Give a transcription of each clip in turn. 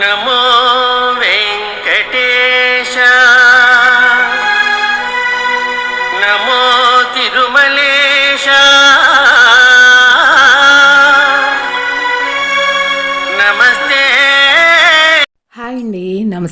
جهنم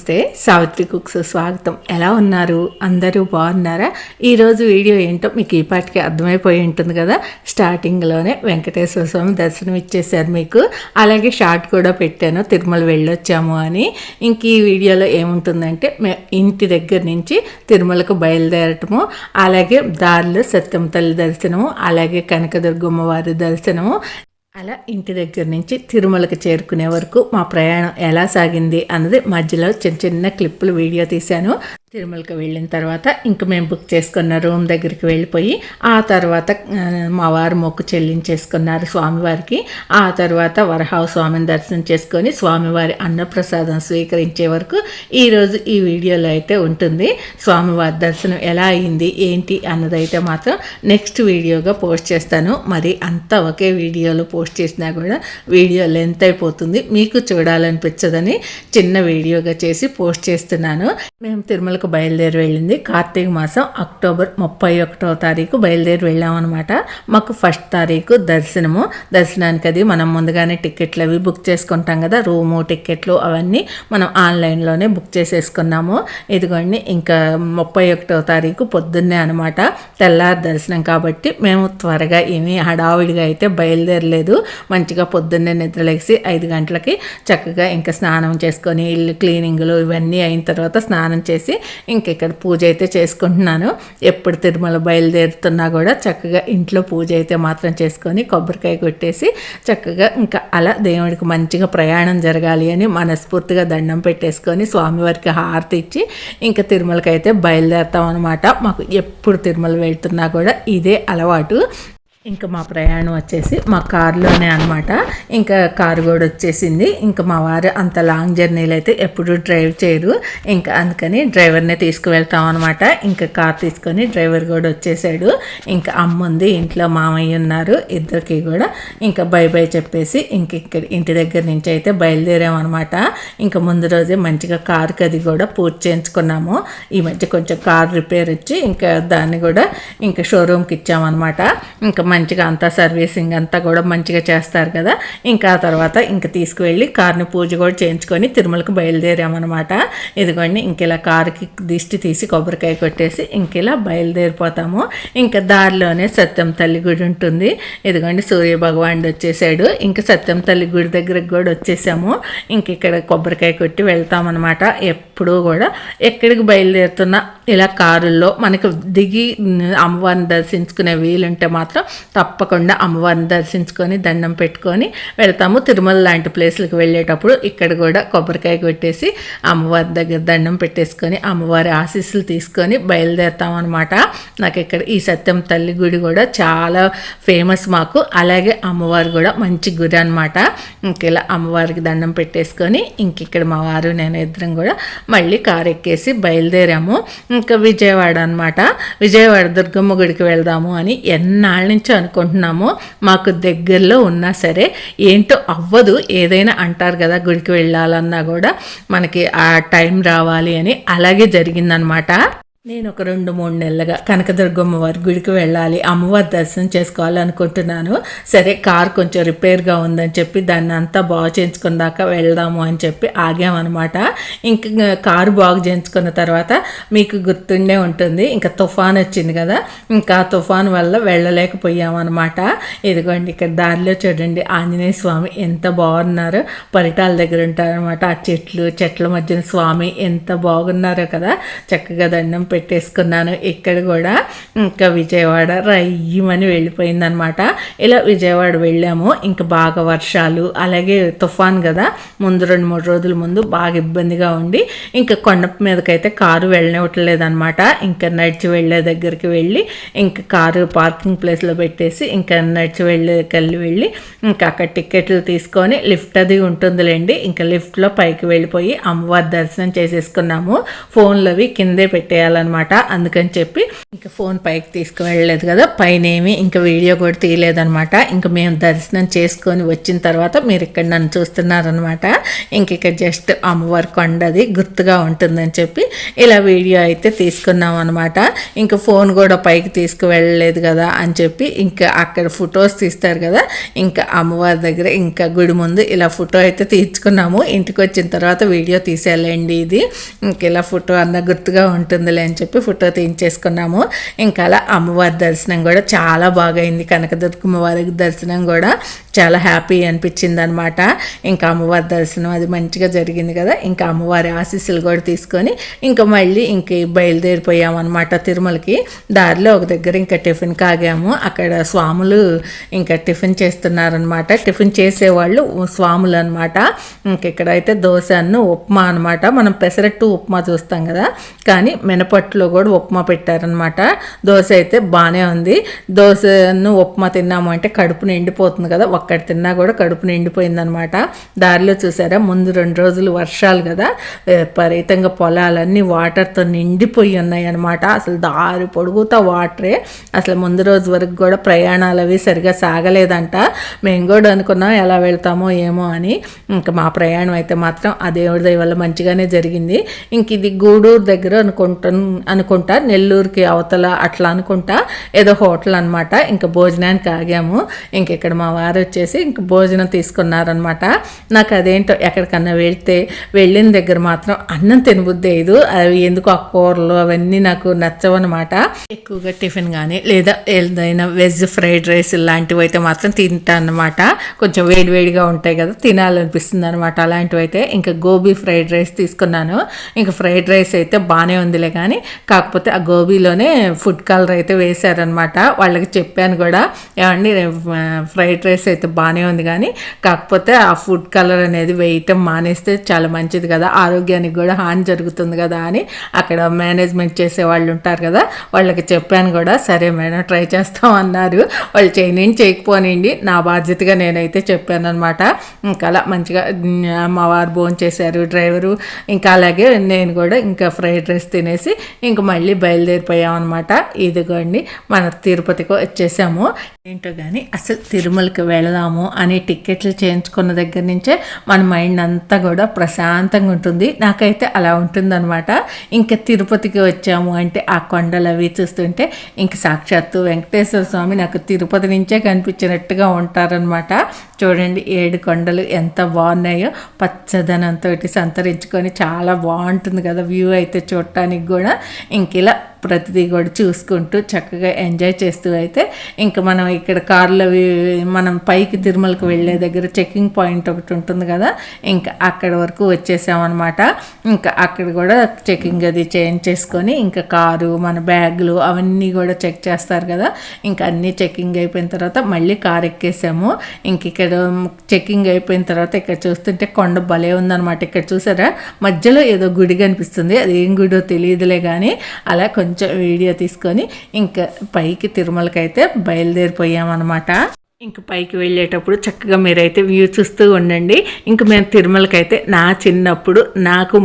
నమస్తే సావిత్రి కుక్స్ స్వాగతం. ఎలా ఉన్నారు? అందరూ బాగున్నారా? ఈరోజు వీడియో ఏంటో మీకు ఈ పాటికి అర్థమైపోయి ఉంటుంది కదా. స్టార్టింగ్లోనే వెంకటేశ్వర స్వామి దర్శనం ఇచ్చేసారు మీకు. అలాగే షార్ట్ కూడా పెట్టాను తిరుమల వెళ్ళొచ్చాము అని. ఇంక ఈ వీడియోలో ఏముంటుందంటే మే ఇంటి దగ్గర నుంచి తిరుమలకు బయలుదేరటము అలాగే దారిలో సత్యం తల్లి దర్శనము అలాగే కనకదుర్గమ్మ వారి దర్శనము అలా ఇంటి దగ్గర నుంచి తిరుమలకి చేరుకునే వరకు మా ప్రయాణం ఎలా సాగింది అన్నది మధ్యలో చిన్న చిన్న క్లిప్పులు వీడియో తీశాను. తిరుమలకి వెళ్ళిన తర్వాత ఇంక మేము బుక్ చేసుకున్న రూమ్ దగ్గరికి వెళ్ళిపోయి ఆ తర్వాత మా వారు మొక్కు చెల్లించేసుకున్నారు స్వామివారికి. ఆ తర్వాత వరహావ స్వామిని దర్శనం చేసుకొని స్వామివారి అన్నప్రసాదం స్వీకరించే వరకు ఈరోజు ఈ వీడియోలో అయితే ఉంటుంది. స్వామివారి దర్శనం ఎలా అయింది ఏంటి అన్నదైతే మాత్రం నెక్స్ట్ వీడియోగా పోస్ట్ చేస్తాను. మరి అంతా ఒకే వీడియోలో పోస్ట్ చేసినా కూడా వీడియో లెంత్ అయిపోతుంది. మీకు చూడాలనిపించదని చిన్న వీడియోగా చేసి పోస్ట్ చేస్తున్నాను. మేము తిరుమలకు బయలుదేరి వెళ్ళింది. కార్తీక మాసం అక్టోబర్ ముప్పై ఒకటో తారీఖు బయలుదేరి వెళ్ళామన్నమాట. మాకు ఫస్ట్ తారీఖు దర్శనము. దర్శనానికి అది మనం ముందుగానే టికెట్లు అవి బుక్ చేసుకుంటాం కదా. రూము టికెట్లు అవన్నీ మనం ఆన్లైన్లోనే బుక్ చేసేసుకున్నాము. ఇదిగోండి ఇంకా ముప్పై ఒకటో తారీఖు పొద్దున్నే అనమాట తెల్లారి దర్శనం కాబట్టి మేము త్వరగా ఏమీ హడావిడిగా అయితే బయలుదేరలేదు. మంచిగా పొద్దున్నే నిద్రలేసి ఐదు గంటలకి చక్కగా ఇంకా స్నానం చేసుకొని ఇల్లు క్లీనింగ్లు ఇవన్నీ అయిన తర్వాత స్నానం చేసి ఇంక ఇక్కడ పూజ అయితే చేసుకుంటున్నాను. ఎప్పుడు తిరుమల బయలుదేరుతున్నా కూడా చక్కగా ఇంట్లో పూజ అయితే మాత్రం చేసుకొని కొబ్బరికాయ కొట్టేసి చక్కగా ఇంకా అలా దేవుడికి మంచిగా ప్రయాణం జరగాలి అని మనస్ఫూర్తిగా దండం పెట్టేసుకొని స్వామివారికి హారతి ఇచ్చి ఇంకా తిరుమలకి అయితే బయలుదేరుతాం అనమాట మాకు ఎప్పుడు తిరుమల వెళ్తున్నా కూడా ఇదే అలవాటు. ఇంకా మా ప్రయాణం వచ్చేసి మా కారులోనే అనమాట ఇంకా కారు కూడా వచ్చేసింది. ఇంకా మా వారు అంత లాంగ్ జర్నీలు అయితే ఎప్పుడు డ్రైవ్ చేయరు. ఇంకా అందుకని డ్రైవర్నే తీసుకువెళ్తాం అనమాట ఇంకా కార్ తీసుకొని డ్రైవర్ కూడా వచ్చేసాడు. ఇంకా అమ్మ ఉంది ఇంట్లో మామయ్య ఉన్నారు ఇద్దరికి కూడా. ఇంకా బై బై చెప్పేసి ఇంక ఇక్కడ ఇంటి దగ్గర నుంచి అయితే బయలుదేరామన్నమాట ఇంకా ముందు రోజే మంచిగా కారుకి అది కూడా పూర్తి చేయించుకున్నాము. ఈ మధ్య కొంచెం కార్ రిపేర్ వచ్చి ఇంకా దాన్ని కూడా ఇంకా షోరూమ్కి ఇచ్చామన్నమాట ఇంకా మంచిగా అంతా సర్వీసింగ్ అంతా కూడా మంచిగా చేస్తారు కదా. ఇంకా తర్వాత ఇంకా తీసుకువెళ్ళి కార్ని పూజ కూడా చేయించుకొని తిరుమలకు బయలుదేరామన్నమాట. ఇదిగోండి ఇంక ఇలా కారుకి దిష్టి తీసి కొబ్బరికాయ కొట్టేసి ఇంక ఇలా బయలుదేరిపోతాము. ఇంకా దారిలోనే సత్యం తల్లి గుడి ఉంటుంది. ఇదిగోండి సూర్య భగవానుడు వచ్చేసాడు. ఇంకా సత్యం తల్లి గుడి దగ్గరకు కూడా వచ్చేసాము. ఇంక ఇక్కడ కొబ్బరికాయ కొట్టి వెళ్తామన్నమాట. ఎప్పుడూ కూడా ఎక్కడికి బయలుదేరుతున్నా ఇలా కారుల్లో మనకు దిగి అమ్మవారిని దర్శించుకునే వీలుంటే మాత్రం తప్పకుండా అమ్మవారిని దర్శించుకొని దండం పెట్టుకొని వెళ్తాము. తిరుమల లాంటి ప్లేస్లకు వెళ్ళేటప్పుడు ఇక్కడ కూడా కొబ్బరికాయ కొట్టేసి అమ్మవారి దగ్గర దండం పెట్టేసుకొని అమ్మవారి ఆశీస్సులు తీసుకొని బయలుదేరుతాం అనమాట నాకు ఇక్కడ ఈ సత్యం తల్లి గుడి కూడా చాలా ఫేమస్ మాకు. అలాగే అమ్మవారు కూడా మంచి గుడి అనమాట ఇంకెలా అమ్మవారికి దండం పెట్టేసుకొని ఇంక ఇక్కడ మా వారు నేను ఇద్దరం కూడా మళ్ళీ కారు ఎక్కేసి బయలుదేరాము. ఇంకా విజయవాడ అనమాట విజయవాడ దుర్గమ్మ గుడికి వెళ్దాము అని ఎన్నాళ్ళ నుంచి అనుకుంటున్నాము మాకు దగ్గరలో ఉన్నా సరే ఏంటో అవ్వదు ఏదైనా అంటారు కదా గుడికి వెళ్ళాలన్నా కూడా మనకి ఆ టైం రావాలి అని అలాగే జరిగిందనమాట. నేను ఒక రెండు మూడు నెలలుగా కనకదుర్గమ్మ వారి గుడికి వెళ్ళాలి. అమ్మవారి దర్శనం చేసుకోవాలి అనుకుంటున్నాను సరే కార్ కొంచెం రిపేర్గా ఉందని చెప్పి దాన్ని అంతా బాగు చేయించుకున్నాక వెళ్దాము అని చెప్పి ఆగామన్నమాట. ఇంకా కారు బాగు చేయించుకున్న తర్వాత మీకు గుర్తుండే ఉంటుంది ఇంకా తుఫాన్ వచ్చింది కదా. ఇంకా తుఫాన్ వల్ల వెళ్ళలేకపోయామన్నమాట. ఇదిగోండి ఇక్కడ దారిలో చూడండి ఆంజనేయ స్వామి ఎంత బాగున్నారో. పరిటాల దగ్గర ఉంటారనమాట ఆ చెట్లు చెట్ల మధ్యన స్వామి ఎంత బాగున్నారో కదా. చక్కగా దండం పెట్టేసుకున్నాను. ఇక్కడ కూడా ఇంకా విజయవాడ రయ్యమని వెళ్ళిపోయిందనమాట. ఇలా విజయవాడ వెళ్ళాము. ఇంకా బాగా వర్షాలు అలాగే తుఫాన్ కదా. ముందు రెండు మూడు రోజుల ముందు బాగా ఇబ్బందిగా ఉండి ఇంకా కొండ మీదకైతే కారు వెళ్ళనివ్వట్లేదనమాట. ఇంకా నడిచి వెళ్ళే దగ్గరికి వెళ్ళి ఇంకా కారు పార్కింగ్ ప్లేస్లో పెట్టేసి ఇంకా నడిచి వెళ్ళేకెళ్ళి వెళ్ళి ఇంకా అక్కడ టికెట్లు తీసుకొని లిఫ్ట్ అది ఉంటుందిలేండి. ఇంకా లిఫ్ట్లో పైకి వెళ్ళిపోయి అమ్మవారి దర్శనం చేసేసుకున్నాము. ఫోన్లు అవి కిందే పెట్టేయాలన్నమాట. అనమాట అందుకని చెప్పి ఇంకా ఫోన్ పైకి తీసుకువెళ్ళలేదు కదా. పైన ఏమి ఇంకా వీడియో కూడా తీయలేదనమాట ఇంకా మేము దర్శనం చేసుకొని వచ్చిన తర్వాత మీరు ఇక్కడ నన్ను చూస్తున్నారనమాట ఇంక ఇక్కడ జస్ట్ అమ్మవారి కొండది గుర్తుగా ఉంటుందని చెప్పి ఇలా వీడియో అయితే తీసుకున్నాం అనమాట ఇంకా ఫోన్ కూడా పైకి తీసుకువెళ్ళలేదు కదా అని చెప్పి ఇంకా అక్కడ ఫొటోస్ తీస్తారు కదా. ఇంకా అమ్మవారి దగ్గర ఇంకా గుడి ముందు ఇలా ఫోటో అయితే తీర్చుకున్నాము. ఇంటికి వచ్చిన తర్వాత వీడియో తీసేయాలండి ఇది. ఇంక ఇలా ఫోటో అన్న గుర్తుగా ఉంటుందిలే అని చెప్పి ఫోటో తీయించేసుకున్నాము. ఇంకా అలా అమ్మవారి దర్శనం కూడా చాలా బాగా అయింది కనకదుర్గమ్మ వారి దర్శనం కూడా. చాలా హ్యాపీ అనిపించింది అనమాట ఇంకా అమ్మవారి దర్శనం అది మంచిగా జరిగింది కదా. ఇంకా అమ్మవారి ఆశీస్సులు కూడా తీసుకొని ఇంకా మళ్ళీ ఇంక బయలుదేరిపోయామన్నమాట తిరుమలకి. దారిలో ఒక దగ్గర ఇంకా టిఫిన్ కాగాము. అక్కడ స్వాములు ఇంకా టిఫిన్ చేస్తున్నారనమాట టిఫిన్ చేసేవాళ్ళు స్వాములు అనమాట ఇంక ఇక్కడైతే దోశ అన్ను ఉప్మా అనమాట మనం పెసరట్టు ఉప్మా చూస్తాం కదా. కానీ మినపట్టులో కూడా ఉప్మా పెట్టారనమాట దోశ అయితే బాగానే ఉంది. దోశను ఉప్మా తిన్నాము అంటే కడుపు నిండిపోతుంది కదా. ఒక్కటి తిన్నా కూడా కడుపు నిండిపోయిందనమాట. దారిలో చూసారా ముందు రెండు రోజులు వర్షాలు కదా. విపరీతంగా పొలాలన్నీ వాటర్తో నిండిపోయి ఉన్నాయి అనమాట అసలు దారి పొడుగుతా వాటరే. అసలు ముందు రోజు వరకు కూడా ప్రయాణాలు అవి సరిగా సాగలేదంట. మేము కూడా అనుకున్నాం ఎలా వెళ్తామో ఏమో అని. ఇంకా మా ప్రయాణం అయితే మాత్రం ఆ దేవుడి దయ వల్ల మంచిగానే జరిగింది. ఇంక ఇది గూడూరు దగ్గర అనుకుంటా అనుకుంటా నెల్లూరుకి అవతల అట్లా అనుకుంటా ఏదో హోటల్ అనమాట ఇంకా భోజనానికి ఆగాము. ఇంక ఇక్కడ మా వారు వచ్చేసి ఇంక భోజనం తీసుకున్నారనమాట నాకు అదేంటో ఎక్కడికన్నా వెళ్తే వెళ్ళిన దగ్గర మాత్రం అన్నం తినబుద్ది అవి ఎందుకు ఆ కూరలు అవన్నీ నాకు నచ్చవన్నమాట. ఎక్కువగా టిఫిన్ కానీ లేదా ఏదైనా వెజ్ ఫ్రైడ్ రైస్ ఇలాంటివి అయితే మాత్రం తింటాను అనమాట కొంచెం వేడివేడిగా ఉంటాయి కదా తినాలనిపిస్తుంది అనమాట అలాంటివి అయితే ఇంకా గోబీ ఫ్రైడ్ రైస్ తీసుకున్నాను. ఇంకా ఫ్రైడ్ రైస్ అయితే బాగానే ఉందిలే కానీ కాకపోతే ఆ గోబీలోనే ఫుడ్ కలర్ అయితే వేశారనమాట వాళ్ళకి చెప్పాను కూడా ఏమండి ఫ్రైడ్ రైస్ అయితే బాగానే ఉంది కానీ కాకపోతే ఆ ఫుడ్ కలర్ అనేది వేయటం మానేస్తే చాలా మంచిది కదా. ఆరోగ్యానికి కూడా హాని జరుగుతుంది కదా అని అక్కడ మేనేజ్మెంట్ చేసే వాళ్ళు ఉంటారు కదా. వాళ్ళకి చెప్పాను కూడా సరే మేడం ట్రై చేస్తాం అన్నారు. వాళ్ళు చేయనండి చేయకపోనండి నా బాధ్యతగా నేనైతే చెప్పాను అనమాట ఇంకా అలా మంచిగా మా వారు భోజనం చేశారు డ్రైవరు ఇంకా అలాగే నేను కూడా ఇంకా ఫ్రైడ్ రైస్ తినేసి ఇంక మళ్ళీ బయలుదేరిపోయామన్నమాట. ఇదిగోండి మన తిరుపతికి వచ్చేసాము. ఏంటో కానీ అసలు తిరుమలకి వెళదాము అని టికెట్లు చేయించుకున్న దగ్గర నుంచే మన మైండ్ అంతా కూడా ప్రశాంతంగా ఉంటుంది. నాకైతే అలా ఉంటుందన్నమాట. ఇంకా తిరుపతికి వచ్చాము అంటే ఆ కొండలు అవి చూస్తుంటే ఇంక సాక్షాత్తు వెంకటేశ్వర స్వామి నాకు తిరుపతి నుంచే కనిపించినట్టుగా ఉంటారనమాట చూడండి ఏడు కొండలు ఎంత బాగున్నాయో. పచ్చదనంతో సంతరించుకొని చాలా బాగుంటుంది కదా వ్యూ అయితే చూడటానికి కూడా. ఇంక ఇలా ప్రతిదీ కూడా చూసుకుంటూ చక్కగా ఎంజాయ్ చేస్తూ అయితే ఇంకా మనం ఇక్కడ కార్లో మనం పైకి తిరుమలకు వెళ్ళే దగ్గర చెక్కింగ్ పాయింట్ ఒకటి ఉంటుంది కదా ఇంకా అక్కడ వరకు వచ్చేసామన్నమాట. ఇంకా అక్కడ కూడా చెక్కింగ్ అది చేంజ్ చేసుకొని ఇంకా కారు మన బ్యాగులు అవన్నీ కూడా చెక్ చేస్తారు కదా ఇంకా అన్నీ చెక్కింగ్ అయిపోయిన తర్వాత మళ్ళీ కార్ ఎక్కేసాము. ఇంక ఇక్కడ చెక్కింగ్ అయిపోయిన తర్వాత ఇక్కడ చూస్తుంటే కొండ భలే ఉందన్నమాట. ఇక్కడ చూసారా? మధ్యలో ఏదో గుడి కనిపిస్తుంది. అది ఏం గుడో తెలియదులే కానీ అలా కొంచెం కొంచెం వీడియో తీసుకొని ఇంకా పైకి తిరుమలకైతే బయలుదేరిపోయామన్నమాట. ఇంక పైకి వెళ్ళేటప్పుడు చక్కగా మీరైతే వ్యూ చూస్తూ ఉండండి. ఇంక మేము తిరుమలకి అయితే నా చిన్నప్పుడు నాకు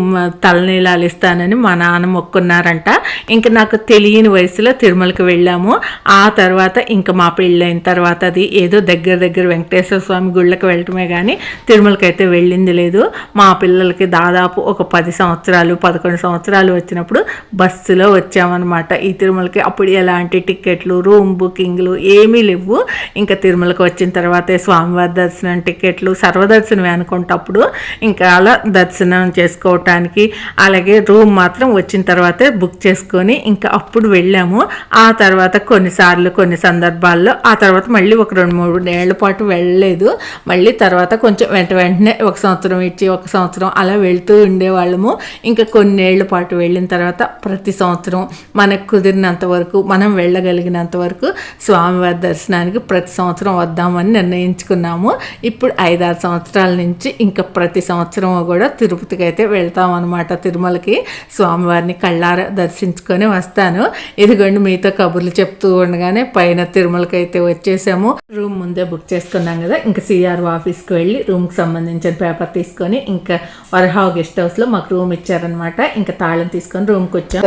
తలనీలాలు ఇస్తానని మా నాన్న మొక్కున్నారంట. ఇంక నాకు తెలియని వయసులో తిరుమలకి వెళ్ళాము. ఆ తర్వాత ఇంకా మా పెళ్ళైన తర్వాత అది ఏదో దగ్గర దగ్గర వెంకటేశ్వర స్వామి గుళ్ళకి వెళ్ళటమే కానీ తిరుమలకి అయితే వెళ్ళింది లేదు. మా పిల్లలకి దాదాపు ఒక పది సంవత్సరాలు పదకొండు సంవత్సరాలు వచ్చినప్పుడు బస్సులో వచ్చామన్నమాట. ఈ తిరుమలకి అప్పుడు ఎలాంటి టికెట్లు రూమ్ బుకింగ్లు ఏమీ లేవు. ఇంకా తిరుమల తిరుమలకు వచ్చిన తర్వాతే స్వామివారి దర్శనం టికెట్లు సర్వదర్శనమే అనుకుంటప్పుడు ఇంకా అలా దర్శనం చేసుకోవటానికి అలాగే రూమ్ మాత్రం వచ్చిన తర్వాతే బుక్ చేసుకొని ఇంకా అప్పుడు వెళ్ళాము. ఆ తర్వాత కొన్నిసార్లు కొన్ని సందర్భాల్లో ఆ తర్వాత మళ్ళీ ఒక రెండు మూడు ఏళ్ళ పాటు వెళ్ళలేదు. మళ్ళీ తర్వాత కొంచెం వెంట వెంటనే ఒక సంవత్సరం ఇచ్చి ఒక సంవత్సరం అలా వెళ్తూ ఉండేవాళ్ళము. ఇంకా కొన్నేళ్ళ పాటు వెళ్ళిన తర్వాత ప్రతి సంవత్సరం మనకు కుదిరినంత వరకు మనం వెళ్ళగలిగినంత వరకు స్వామివారి దర్శనానికి ప్రతి సంవత్సరం సంవత్సరం వద్దామని నిర్ణయించుకున్నాము. ఇప్పుడు ఐదారు సంవత్సరాల నుంచి ఇంకా ప్రతి సంవత్సరం కూడా తిరుపతికి అయితే వెళ్తామన్నమాట తిరుమలకి. స్వామివారిని కళ్ళార దర్శించుకొని వస్తాను. ఇదిగోండి మీతో కబుర్లు చెప్తూ ఉండగానే పైన తిరుమలకి అయితే వచ్చేసాము. రూమ్ ముందే బుక్ చేసుకున్నాం కదా ఇంకా సిఆర్ ఆఫీస్కి వెళ్ళి రూమ్కి సంబంధించిన పేపర్ తీసుకొని ఇంకా వరహావ్ గెస్ట్ హౌస్లో మాకు రూమ్ ఇచ్చారనమాట ఇంకా తాళం తీసుకొని రూమ్కి వచ్చాం.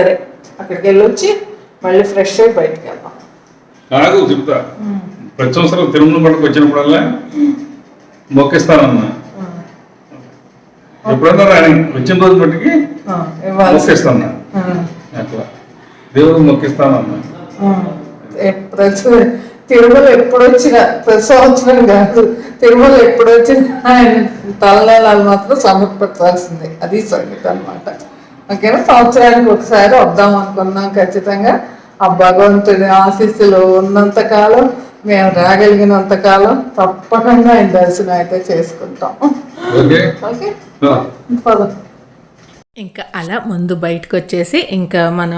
అక్కడికి వెళ్ళొచ్చి మళ్ళీ ఫ్రెష్ అయ్యి బయటికి వెళ్దాం. ప్రతి సంవత్సరం తిరుమల పండుగ వచ్చినప్పుడల్లా మొక్కిస్తానన్నా ఎప్పుడన్నా రాని వచ్చిన రోజు మట్టుకి మొక్కిస్తాను అట్లా. దేవుడు ప్రతి తిరుమల ఎప్పుడు వచ్చినా ప్రతి సంవత్సరం కాదు తిరుమల ఎప్పుడు వచ్చినా ఆయన తలనేలాలు మాత్రం సమర్పించాల్సిందే. అది సంగతి అనమాట ఓకేనా? సంవత్సరానికి ఒకసారి వద్దాం అనుకున్నాం ఖచ్చితంగా. ఆ భగవంతుడి ఆశీస్సులు ఉన్నంత కాలం మేము రాగలిగినంత కాలం తప్పకుండా ఆయన దర్శనం అయితే చేసుకుంటాం. ఓకే. ఓకే? ఇంకా అలా ముందు బయటకు వచ్చేసి ఇంకా మన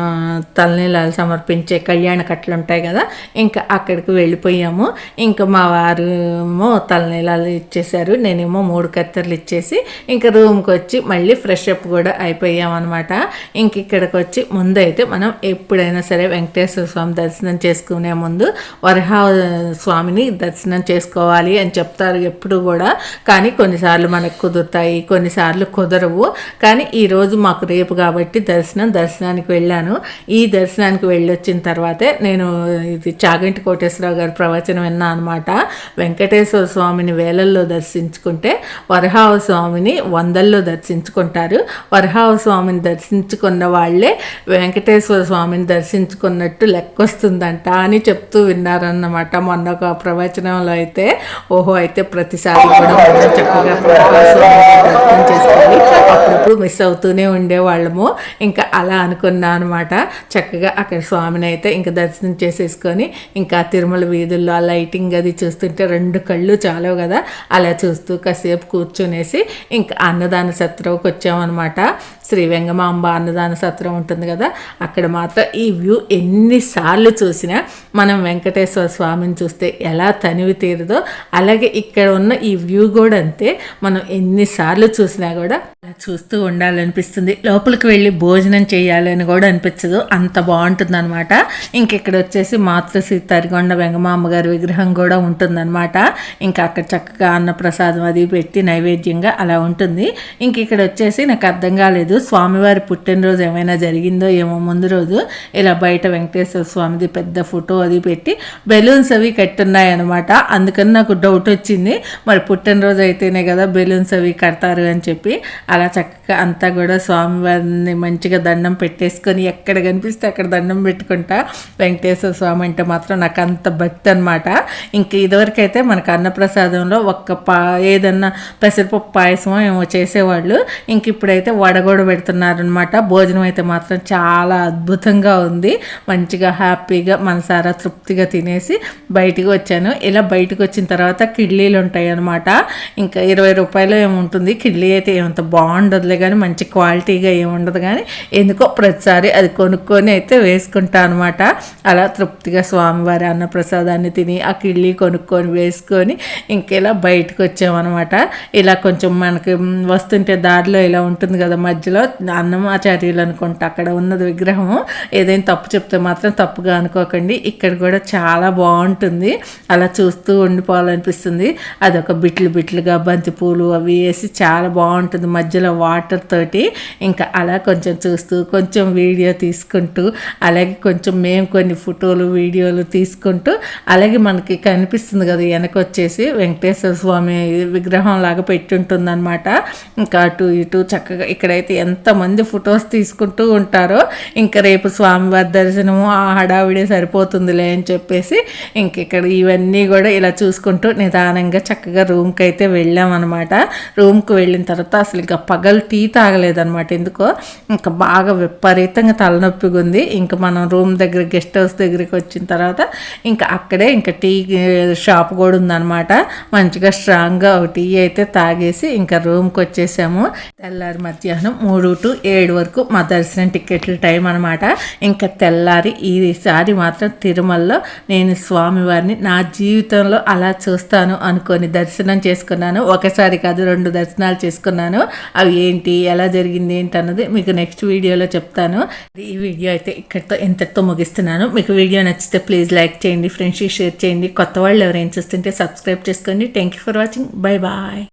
తలనీలాలు సమర్పించే కళ్యాణ కట్టలు ఉంటాయి కదా ఇంకా అక్కడికి వెళ్ళిపోయాము. ఇంకా మా వారు ఏమో తలనీలాలు ఇచ్చేసారు నేనేమో మూడు కత్తెరలు ఇచ్చేసి ఇంకా రూమ్కి వచ్చి మళ్ళీ ఫ్రెష్ అప్ కూడా అయిపోయామన్నమాట. ఇంక ఇక్కడికి వచ్చి ముందు అయితే మనం ఎప్పుడైనా సరే వెంకటేశ్వర స్వామి దర్శనం చేసుకునే ముందు వరహా స్వామిని దర్శనం చేసుకోవాలి అని చెప్తారు ఎప్పుడు కూడా. కానీ కొన్నిసార్లు మనకు కుదురుతాయి కొన్నిసార్లు కుదరవు. కానీ ఈరోజు మాకు రేపు కాబట్టి దర్శనం దర్శనానికి వెళ్ళాను. ఈ దర్శనానికి వెళ్ళొచ్చిన తర్వాతే నేను ఇది చాగంటి కోటేశ్వరరావు గారి ప్రవచనం విన్నా అనమాట వెంకటేశ్వర స్వామిని వేలల్లో దర్శించుకుంటే వరహావ స్వామిని వందల్లో దర్శించుకుంటారు. వరహావ స్వామిని దర్శించుకున్న వాళ్ళే వెంకటేశ్వర స్వామిని దర్శించుకున్నట్టు లెక్కొస్తుందంట అని చెప్తూ విన్నారన్నమాట. మొన్న ఒక ప్రవచనంలో అయితే ఓహో అయితే ప్రతిసారి కూడా చక్కగా వరహావ స్వామిని దర్శనం చేసుకోవాలి మిస్ అవుతూనే ఉండేవాళ్ళము. ఇంకా అలా అనుకున్నా అనమాట చక్కగా అక్కడ స్వామిని అయితే ఇంకా దర్శనం చేసేసుకొని ఇంకా తిరుమల వీధుల్లో ఆ లైటింగ్ అది చూస్తుంటే రెండు కళ్ళు చాలవు కదా. అలా చూస్తూ కాసేపు కూర్చునేసి ఇంకా అన్నదాన సత్రంకి వచ్చామన్నమాట శ్రీ వెంగమాంబ అన్నదాన సత్రం ఉంటుంది కదా అక్కడ మాత్రం ఈ వ్యూ ఎన్నిసార్లు చూసినా మనం వెంకటేశ్వర స్వామిని చూస్తే ఎలా తనివి తీరదో అలాగే ఇక్కడ ఉన్న ఈ వ్యూ కూడా అంతే. మనం ఎన్నిసార్లు చూసినా కూడా అలా చూస్తూ ఉండాలనిపిస్తుంది. లోపలికి వెళ్ళి భోజనం చేయాలని కూడా అనిపించదు. అంత బాగుంటుంది అనమాట ఇంకెక్కడ వచ్చేసి మాతృశ్రీ తరిగొండ వెంగమాంబ గారి విగ్రహం కూడా ఉంటుందన్నమాట. ఇంకా అక్కడ చక్కగా అన్న ప్రసాదం అది పెట్టి నైవేద్యంగా అలా ఉంటుంది. ఇంక ఇక్కడ వచ్చేసి నాకు అర్థం కాలేదు. స్వామివారి పుట్టినరోజు ఏమైనా జరిగిందో ఏమో ముందు రోజు ఇలా బయట వెంకటేశ్వర స్వామిది పెద్ద ఫోటో అది పెట్టి బెలూన్స్ అవి కట్టున్నాయి అనమాట అందుకని నాకు డౌట్ వచ్చింది. మరి పుట్టినరోజు అయితేనే కదా బెలూన్స్ అవి కడతారు అని చెప్పి అలా చక్కగా అంతా కూడా స్వామివారిని మంచిగా దండం పెట్టేసుకొని ఎక్కడ కనిపిస్తే అక్కడ దండం పెట్టుకుంటా వెంకటేశ్వర స్వామి అంటే మాత్రం నాకు అంత భక్తి అనమాట ఇంక ఇదివరకైతే మనకు అన్నప్రసాదంలో ఒక్క పా ఏదన్నా పెసరపప్పు పాయసమో ఏమో చేసేవాళ్ళు. ఇంక ఇప్పుడైతే వడగొడ పెడుతున్నారనమాట భోజనం అయితే మాత్రం చాలా అద్భుతంగా ఉంది. మంచిగా హ్యాపీగా మనసారా తృప్తిగా తినేసి బయటికి వచ్చాను. ఇలా బయటకు వచ్చిన తర్వాత కిడ్లీలు ఉంటాయి అనమాట ఇంకా ఇరవై రూపాయలు ఏముంటుంది కిడ్లీ అయితే ఏమంత బాగుండదులే కానీ మంచి క్వాలిటీగా ఏముండదు కానీ ఎందుకో ప్రతిసారి అది కొనుక్కొని అయితే వేసుకుంటా అనమాట అలా తృప్తిగా స్వామివారి అన్నప్రసాదాన్ని తిని ఆ కిడ్లీ కొనుక్కొని వేసుకొని ఇంకెలా బయటకు వచ్చామన్నమాట. ఇలా కొంచెం మనకి వస్తుంటే దారిలో ఇలా ఉంటుంది కదా మధ్యలో అన్నమాచార్యులు అనుకుంటా అక్కడ ఉన్నది విగ్రహము ఏదైనా తప్పు చెప్తే మాత్రం తప్పుగా అనుకోకండి. ఇక్కడ కూడా చాలా బాగుంటుంది. అలా చూస్తూ ఉండిపోవాలనిపిస్తుంది. అదొక బిట్లు బిట్లుగా బంతిపూలు అవి వేసి చాలా బాగుంటుంది మధ్యలో వాటర్ తోటి. ఇంకా అలా కొంచెం చూస్తూ కొంచెం వీడియో తీసుకుంటూ అలాగే కొంచెం మేము కొన్ని ఫోటోలు వీడియోలు తీసుకుంటూ అలాగే మనకి కనిపిస్తుంది కదా వెనక వచ్చేసి వెంకటేశ్వర స్వామి విగ్రహం లాగా పెట్టుంటుంది అనమాట ఇంకా అటు ఇటు చక్కగా ఇక్కడైతే ఎంతమంది ఫొటోస్ తీసుకుంటూ ఉంటారో ఇంకా రేపు స్వామివారి దర్శనము ఆ హడావిడే సరిపోతుందిలే అని చెప్పేసి ఇంక ఇక్కడ ఇవన్నీ కూడా ఇలా చూసుకుంటూ నిదానంగా చక్కగా రూమ్కి అయితే వెళ్ళామన్నమాట. రూమ్కి వెళ్ళిన తర్వాత అసలు ఇంకా పగలు టీ తాగలేదన్నమాట. ఎందుకో ఇంకా బాగా విపరీతంగా తలనొప్పిగా ఉంది. ఇంకా మనం రూమ్ దగ్గర గెస్ట్ హౌస్ దగ్గరికి వచ్చిన తర్వాత ఇంకా అక్కడే ఇంకా టీ షాప్ కూడా ఉందన్నమాట. మంచిగా స్ట్రాంగ్గా ఒక టీ అయితే తాగేసి ఇంకా రూమ్కి వచ్చేసాము. తెల్లారి మధ్యాహ్నం మూడు మూడు టు ఏడు వరకు మా దర్శనం టికెట్ల టైం అనమాట ఇంకా తెల్లారి ఈసారి మాత్రం తిరుమలలో నేను స్వామివారిని నా జీవితంలో అలా చూస్తాను అనుకొని దర్శనం చేసుకున్నాను. ఒకసారి కాదు రెండు దర్శనాలు చేసుకున్నాను. అవి ఏంటి ఎలా జరిగింది ఏంటి అన్నది మీకు నెక్స్ట్ వీడియోలో చెప్తాను. ఈ వీడియో అయితే ఇక్కడితో ఇంతటితో ముగిస్తున్నాను. మీకు వీడియో నచ్చితే ప్లీజ్ లైక్ చేయండి ఫ్రెండ్స్కి షేర్ చేయండి. కొత్త వాళ్ళు ఎవరైనా చూస్తుంటే సబ్స్క్రైబ్ చేసుకోండి. Thank you for watching bye bye